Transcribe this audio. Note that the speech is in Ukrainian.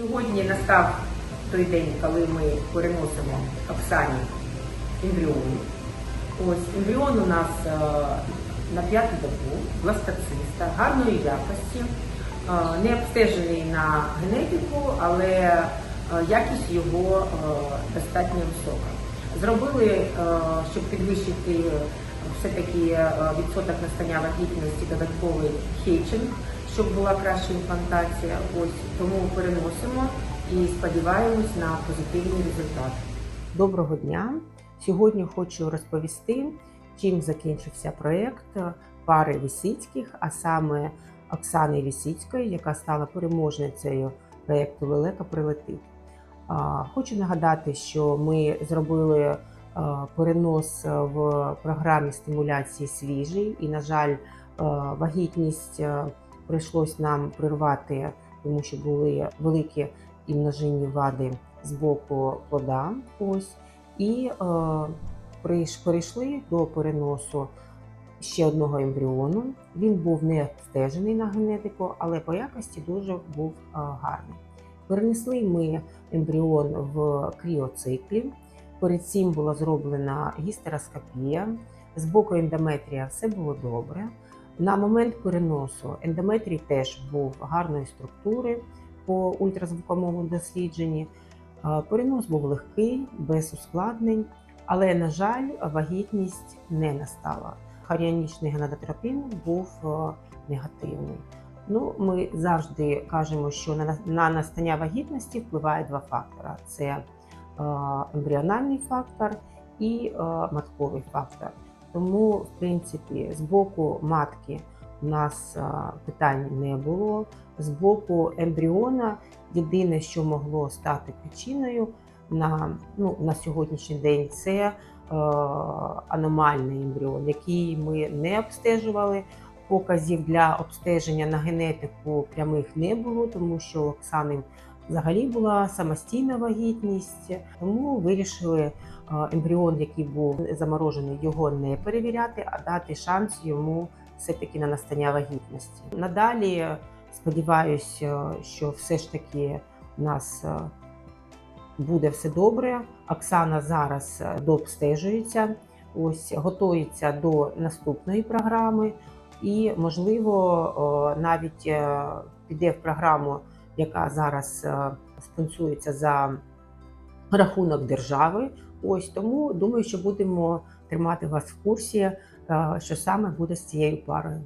Сьогодні настав той день, коли ми переносимо Оксані ембріон. Ось ембріон у нас е, на п'яту добу, бластоциста, гарної якості, е, не обстежений на генетику, але е, якість його достатньо висока. Зробили, щоб підвищити все-таки відсоток настання вагітності, додатковий хейчинг, щоб була краща імплантація. Ось тому переносимо і сподіваємось на позитивний результат. Доброго дня! Сьогодні хочу розповісти, чим закінчився проєкт пари Лисицьких, а саме Оксани Лисицької, яка стала переможницею проєкту Лелека прилетить. Хочу нагадати, що ми зробили перенос в програмі стимуляції свіжий, і, на жаль, вагітність а, прийшлось нам прервати, тому що були великі і множинні вади з боку плода. Ось і е, перейшли до переносу ще одного ембріону. Він був не обстежений на генетику, але по якості дуже був е, гарний. Перенесли ми ембріон в кріоциклі. Перед цим була зроблена гістероскопія. З боку ендометрія все було добре. На момент переносу ендометрій теж був гарної структури по ультразвуковому дослідженні. Е, Перенос був легкий, без ускладнень, але, на жаль, вагітність не настала. Харіонічний генадотропін був е, негативний. Ну, ми завжди кажемо, що на, на настання вагітності впливає два фактори: це е, ембріональний фактор і матковий фактор. Тому, в принципі, з боку матки у нас питань не було. З боку ембріона єдине, що могло стати причиною на, ну, на сьогоднішній день, це е, аномальний ембріон, який ми не обстежували. Показів для обстеження на генетику прямих не було, тому що у Оксани взагалі була самостійна вагітність. Тому вирішили е, ембріон, який був заморожений, його не перевіряти, а дати шанс йому все-таки на настання вагітності. Надалі сподіваюся, що все ж таки у нас е, буде все добре. Оксана зараз е, дообстежується, ось готується до наступної програми, і, можливо, е, навіть е, піде в програму, яка зараз е, спонсується за рахунок держави. Ось тому думаю, що будемо тримати вас в курсі, е, що саме буде з цією парою.